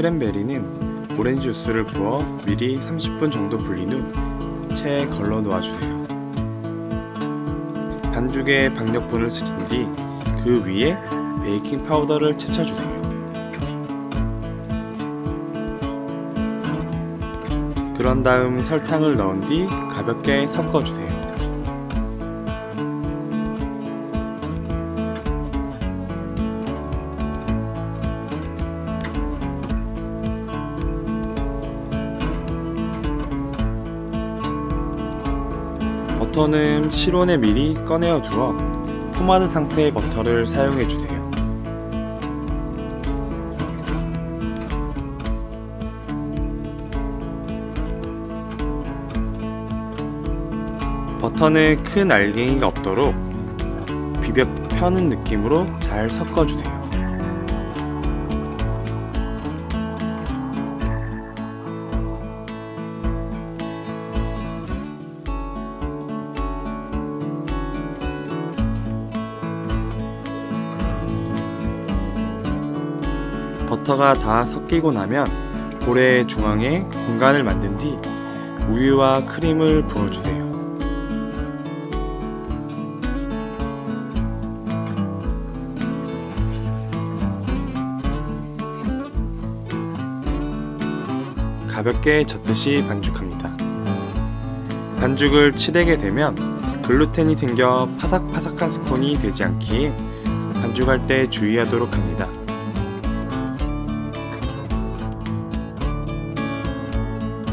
크랜베리는 오렌지 주스를 부어 미리 30분 정도 불린 후 체에 걸러 놓아 주세요. 반죽에 박력분을 스친 뒤 그 위에 베이킹 파우더를 채쳐 주세요. 그런 다음 설탕을 넣은 뒤 가볍게 섞어 주세요. 버터는 실온에 미리 꺼내어 두어 포마드 상태의 버터를 사용해 주세요. 버터는 큰 알갱이가 없도록 비벼 펴는 느낌으로 잘 섞어 주세요. 버터가 다 섞이고 나면 볼의 중앙에 공간을 만든 뒤 우유와 크림을 부어주세요. 가볍게 젓듯이 반죽합니다. 반죽을 치대게 되면 글루텐이 생겨 파삭파삭한 스콘이 되지 않기에 반죽할 때 주의하도록 합니다.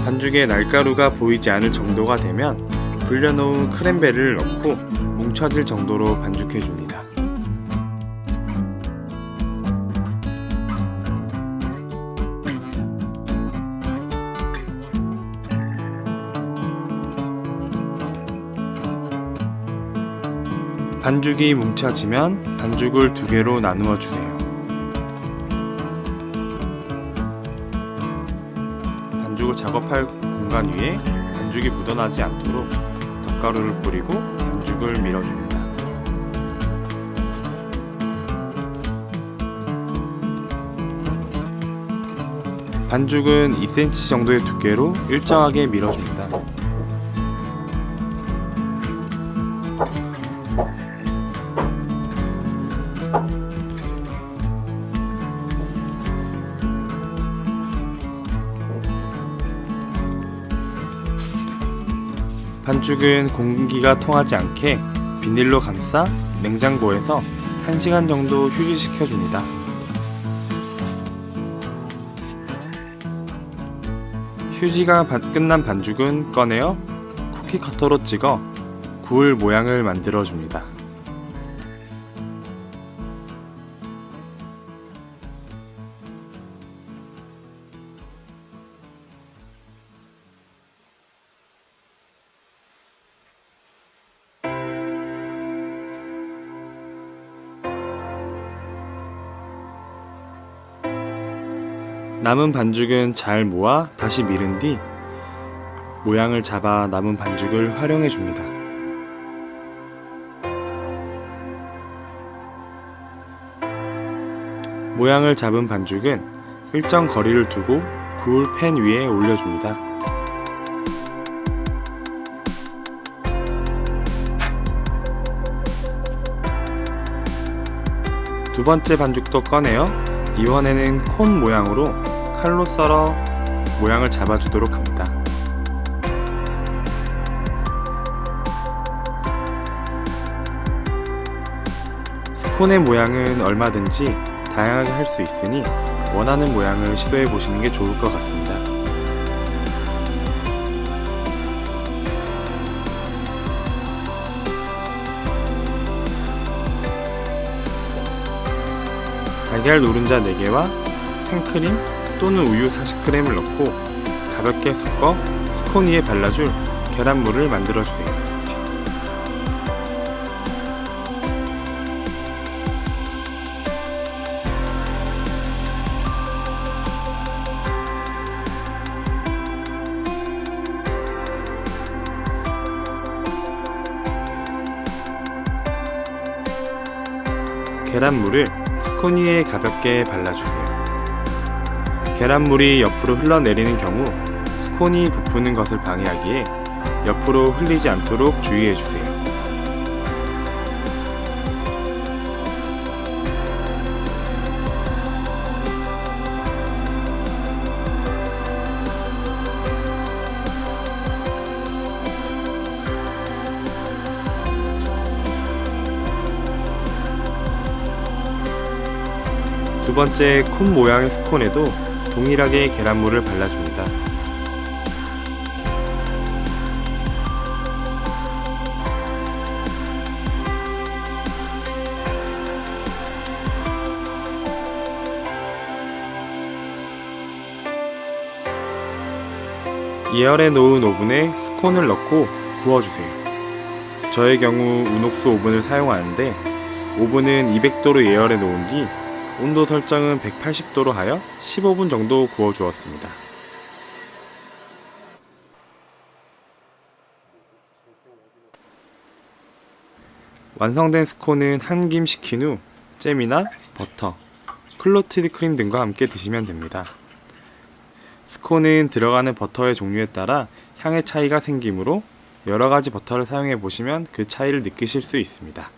반죽에 날가루가 보이지 않을 정도가 되면 불려놓은 크랜베리를 넣고 뭉쳐질 정도로 반죽해 줍니다. 반죽이 뭉쳐지면 반죽을 두 개로 나누어 주세요. 작업할 공간 위에 반죽이 묻어나지 않도록 덧가루를 뿌리고 반죽을 밀어줍니다. 반죽은 2cm 정도의 두께로 일정하게 밀어줍니다. 반죽은 공기가 통하지 않게 비닐로 감싸 냉장고에서 1시간 정도 휴지시켜 줍니다. 휴지가 반- 끝난 반죽은 꺼내어 쿠키 커터로 찍어 구울 모양을 만들어 줍니다. 남은 반죽은 잘 모아 다시 밀은 뒤 모양을 잡아 남은 반죽을 활용해 줍니다. 모양을 잡은 반죽은 일정 거리를 두고 구울 팬 위에 올려줍니다. 두 번째 반죽도 꺼내어 이번에는 콘 모양으로 칼로 썰어 모양을 잡아주도록 합니다. 스콘의 모양은 얼마든지 다양하게 할 수 있으니 원하는 모양을 시도해 보시는 게 좋을 것 같습니다. 달걀 노른자 4개와 생크림 또는 우유 40g을 넣고 가볍게 섞어 스콘 위에 발라줄 계란물을 만들어 주세요. 계란물을 스콘 위에 가볍게 발라주세요. 계란물이 옆으로 흘러내리는 경우 스콘이 부푸는 것을 방해하기에 옆으로 흘리지 않도록 주의해 주세요. 두 번째 콘 모양의 스콘에도 동일하게 계란물을 발라줍니다. 예열해 놓은 오븐에 스콘을 넣고 구워주세요. 저의 경우 우녹스 오븐을 사용하는데 오븐은 200도로 예열해 놓은 뒤 온도 설정은 180도로 하여 15분 정도 구워 주었습니다. 완성된 스콘은 한 김 식힌 후 잼이나 버터, 클로티드 크림 등과 함께 드시면 됩니다. 스콘은 들어가는 버터의 종류에 따라 향의 차이가 생기므로 여러 가지 버터를 사용해 보시면 그 차이를 느끼실 수 있습니다.